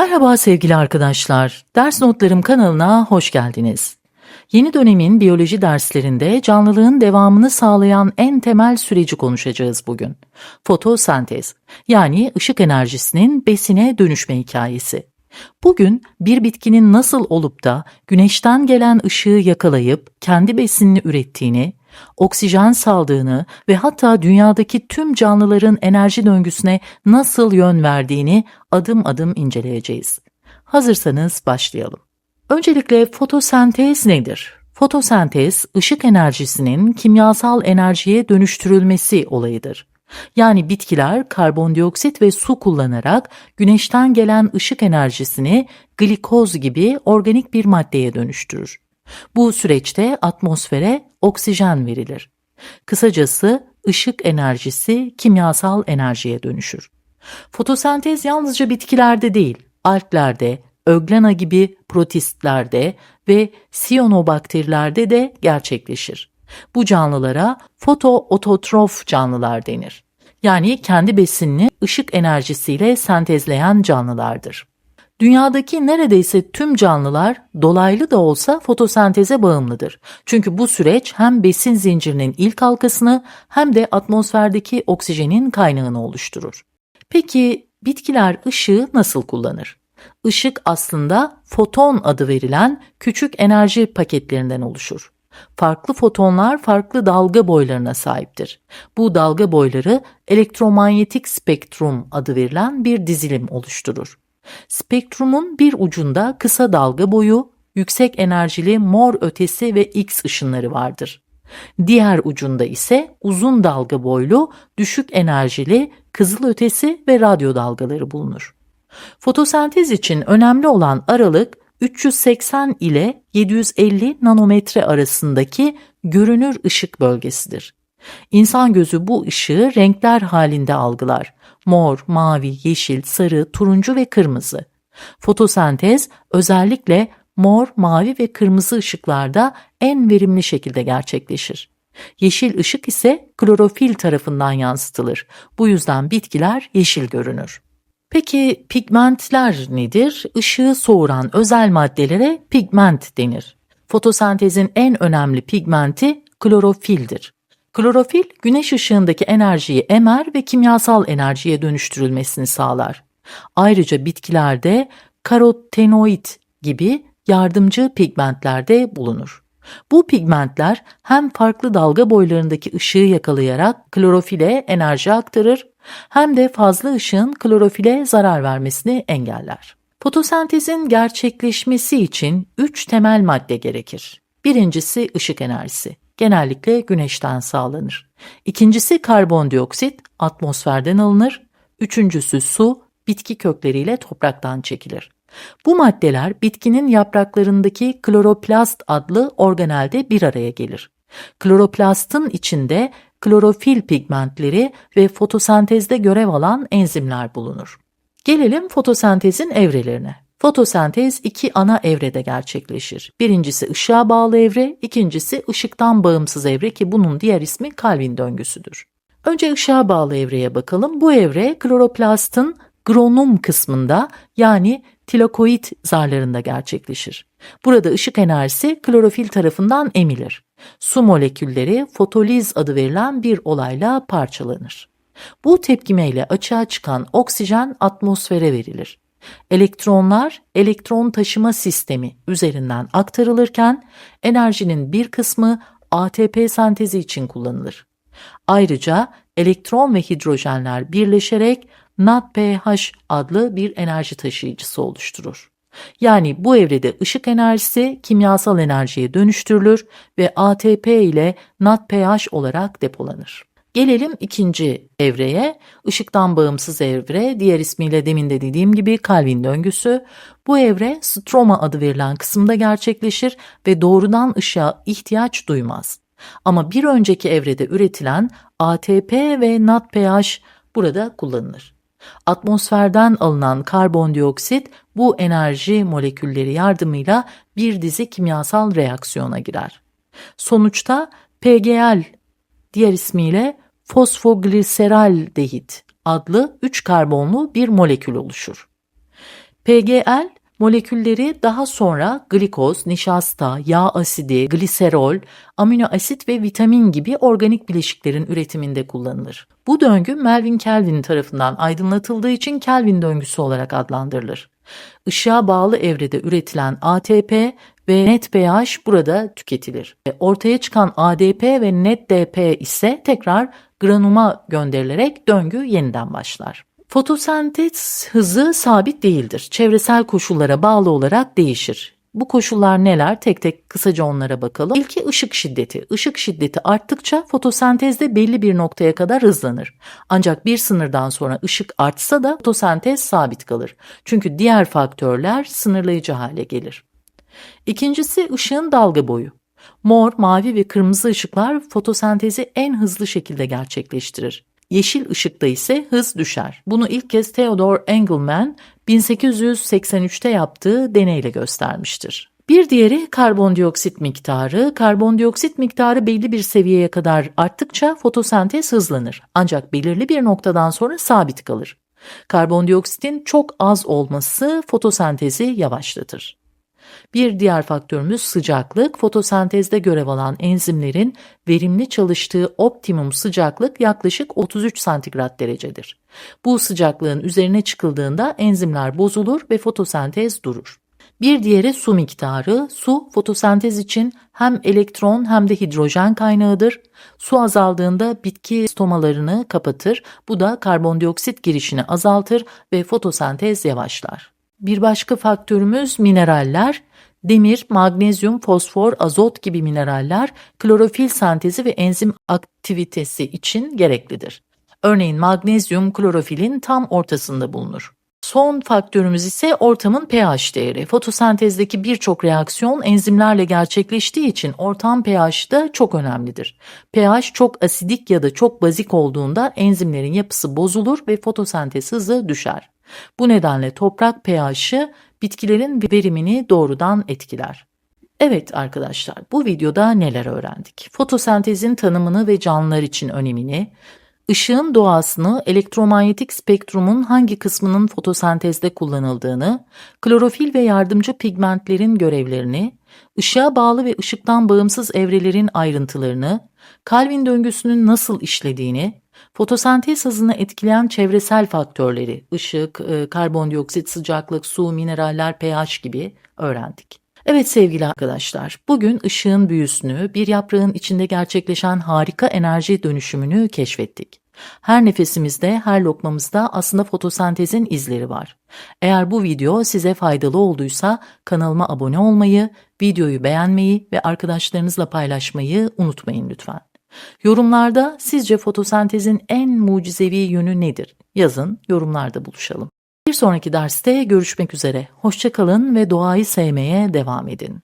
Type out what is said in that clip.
Merhaba sevgili arkadaşlar. Ders Notlarım kanalına hoş geldiniz. Yeni dönemin biyoloji derslerinde canlılığın devamını sağlayan en temel süreci konuşacağız bugün. Fotosentez, yani ışık enerjisinin besine dönüşme hikayesi. Bugün bir bitkinin nasıl olup da güneşten gelen ışığı yakalayıp kendi besinini ürettiğini, oksijen saldığını ve hatta dünyadaki tüm canlıların enerji döngüsüne nasıl yön verdiğini adım adım inceleyeceğiz. Hazırsanız başlayalım. Öncelikle fotosentez nedir? Fotosentez, ışık enerjisinin kimyasal enerjiye dönüştürülmesi olayıdır. Yani bitkiler karbondioksit ve su kullanarak güneşten gelen ışık enerjisini glikoz gibi organik bir maddeye dönüştürür. Bu süreçte atmosfere oksijen verilir. Kısacası ışık enerjisi kimyasal enerjiye dönüşür. Fotosentez yalnızca bitkilerde değil, alglerde, öglena gibi protistlerde ve siyanobakterilerde de gerçekleşir. Bu canlılara fotoototrof canlılar denir. Yani kendi besinini ışık enerjisiyle sentezleyen canlılardır. Dünyadaki neredeyse tüm canlılar dolaylı da olsa fotosenteze bağımlıdır. Çünkü bu süreç hem besin zincirinin ilk halkasını hem de atmosferdeki oksijenin kaynağını oluşturur. Peki bitkiler ışığı nasıl kullanır? Işık aslında foton adı verilen küçük enerji paketlerinden oluşur. Farklı fotonlar farklı dalga boylarına sahiptir. Bu dalga boyları elektromanyetik spektrum adı verilen bir dizilim oluşturur. Spektrumun bir ucunda kısa dalga boyu, yüksek enerjili mor ötesi ve X ışınları vardır. Diğer ucunda ise uzun dalga boylu, düşük enerjili kızıl ötesi ve radyo dalgaları bulunur. Fotosentez için önemli olan aralık 380 ile 750 nanometre arasındaki görünür ışık bölgesidir. İnsan gözü bu ışığı renkler halinde algılar. Mor, mavi, yeşil, sarı, turuncu ve kırmızı. Fotosentez özellikle mor, mavi ve kırmızı ışıklarda en verimli şekilde gerçekleşir. Yeşil ışık ise klorofil tarafından yansıtılır. Bu yüzden bitkiler yeşil görünür. Peki pigmentler nedir? Işığı soğuran özel maddelere pigment denir. Fotosentezin en önemli pigmenti klorofildir. Klorofil, güneş ışığındaki enerjiyi emer ve kimyasal enerjiye dönüştürülmesini sağlar. Ayrıca bitkilerde karotenoid gibi yardımcı pigmentlerde bulunur. Bu pigmentler hem farklı dalga boylarındaki ışığı yakalayarak klorofile enerji aktarır hem de fazla ışığın klorofile zarar vermesini engeller. Fotosentezin gerçekleşmesi için üç temel madde gerekir. Birincisi ışık enerjisi. Genellikle güneşten sağlanır. İkincisi karbondioksit atmosferden alınır. Üçüncüsü su bitki kökleriyle topraktan çekilir. Bu maddeler bitkinin yapraklarındaki kloroplast adlı organelde bir araya gelir. Kloroplastın içinde klorofil pigmentleri ve fotosentezde görev alan enzimler bulunur. Gelelim fotosentezin evrelerine. Fotosentez iki ana evrede gerçekleşir. Birincisi ışığa bağlı evre, ikincisi ışıktan bağımsız evre ki bunun diğer ismi Calvin döngüsüdür. Önce ışığa bağlı evreye bakalım. Bu evre kloroplastın gronum kısmında yani tilakoid zarlarında gerçekleşir. Burada ışık enerjisi klorofil tarafından emilir. Su molekülleri fotoliz adı verilen bir olayla parçalanır. Bu tepkimeyle açığa çıkan oksijen atmosfere verilir. Elektronlar elektron taşıma sistemi üzerinden aktarılırken enerjinin bir kısmı ATP sentezi için kullanılır. Ayrıca elektron ve hidrojenler birleşerek NADPH adlı bir enerji taşıyıcısı oluşturur. Yani bu evrede ışık enerjisi kimyasal enerjiye dönüştürülür ve ATP ile NADPH olarak depolanır. Gelelim ikinci evreye, ışıktan bağımsız evre, diğer ismiyle demin de dediğim gibi Calvin döngüsü. Bu evre stroma adı verilen kısımda gerçekleşir ve doğrudan ışığa ihtiyaç duymaz. Ama bir önceki evrede üretilen ATP ve NADPH burada kullanılır. Atmosferden alınan karbondioksit bu enerji molekülleri yardımıyla bir dizi kimyasal reaksiyona girer. Sonuçta PGL diğer ismiyle fosfogliseraldehit adlı 3 karbonlu bir molekül oluşur. PGL molekülleri daha sonra glikoz, nişasta, yağ asidi, gliserol, amino asit ve vitamin gibi organik bileşiklerin üretiminde kullanılır. Bu döngü Melvin Kelvin tarafından aydınlatıldığı için Kelvin döngüsü olarak adlandırılır. Işığa bağlı evrede üretilen ATP ve net pH burada tüketilir. Ortaya çıkan ADP ve net DP ise tekrar granuma gönderilerek döngü yeniden başlar. Fotosentez hızı sabit değildir. Çevresel koşullara bağlı olarak değişir. Bu koşullar neler? Tek tek kısaca onlara bakalım. İlki ışık şiddeti. Işık şiddeti arttıkça fotosentezde belli bir noktaya kadar hızlanır. Ancak bir sınırdan sonra ışık artsa da fotosentez sabit kalır. Çünkü diğer faktörler sınırlayıcı hale gelir. İkincisi ışığın dalga boyu. Mor, mavi ve kırmızı ışıklar fotosentezi en hızlı şekilde gerçekleştirir. Yeşil ışıkta ise hız düşer. Bunu ilk kez Theodore Engelman 1883'te yaptığı deneyle göstermiştir. Bir diğeri karbondioksit miktarı. Karbondioksit miktarı belli bir seviyeye kadar arttıkça fotosentez hızlanır. Ancak belirli bir noktadan sonra sabit kalır. Karbondioksitin çok az olması fotosentezi yavaşlatır. Bir diğer faktörümüz sıcaklık. Fotosentezde görev alan enzimlerin verimli çalıştığı optimum sıcaklık yaklaşık 33 santigrat derecedir. Bu sıcaklığın üzerine çıkıldığında enzimler bozulur ve fotosentez durur. Bir diğeri su miktarı. Su fotosentez için hem elektron hem de hidrojen kaynağıdır. Su azaldığında bitki stomalarını kapatır. Bu da karbondioksit girişini azaltır ve fotosentez yavaşlar. Bir başka faktörümüz mineraller. Demir, magnezyum, fosfor, azot gibi mineraller klorofil sentezi ve enzim aktivitesi için gereklidir. Örneğin magnezyum klorofilin tam ortasında bulunur. Son faktörümüz ise ortamın pH değeri. Fotosentezdeki birçok reaksiyon enzimlerle gerçekleştiği için ortam pH da çok önemlidir. pH çok asidik ya da çok bazik olduğunda enzimlerin yapısı bozulur ve fotosentez hızı düşer. Bu nedenle toprak pH'ı bitkilerin verimini doğrudan etkiler. Evet arkadaşlar bu videoda neler öğrendik? Fotosentezin tanımını ve canlılar için önemini, ışığın doğasını, elektromanyetik spektrumun hangi kısmının fotosentezde kullanıldığını, klorofil ve yardımcı pigmentlerin görevlerini, ışığa bağlı ve ışıktan bağımsız evrelerin ayrıntılarını, Calvin döngüsünün nasıl işlediğini, fotosentez hızını etkileyen çevresel faktörleri, ışık, e, karbondioksit, sıcaklık, su, mineraller, pH gibi öğrendik. Evet sevgili arkadaşlar, bugün ışığın büyüsünü, bir yaprağın içinde gerçekleşen harika enerji dönüşümünü keşfettik. Her nefesimizde, her lokmamızda aslında fotosentezin izleri var. Eğer bu video size faydalı olduysa kanalıma abone olmayı, videoyu beğenmeyi ve arkadaşlarınızla paylaşmayı unutmayın lütfen. Yorumlarda sizce fotosentezin en mucizevi yönü nedir? Yazın, yorumlarda buluşalım. Bir sonraki derste görüşmek üzere. Hoşçakalın ve doğayı sevmeye devam edin.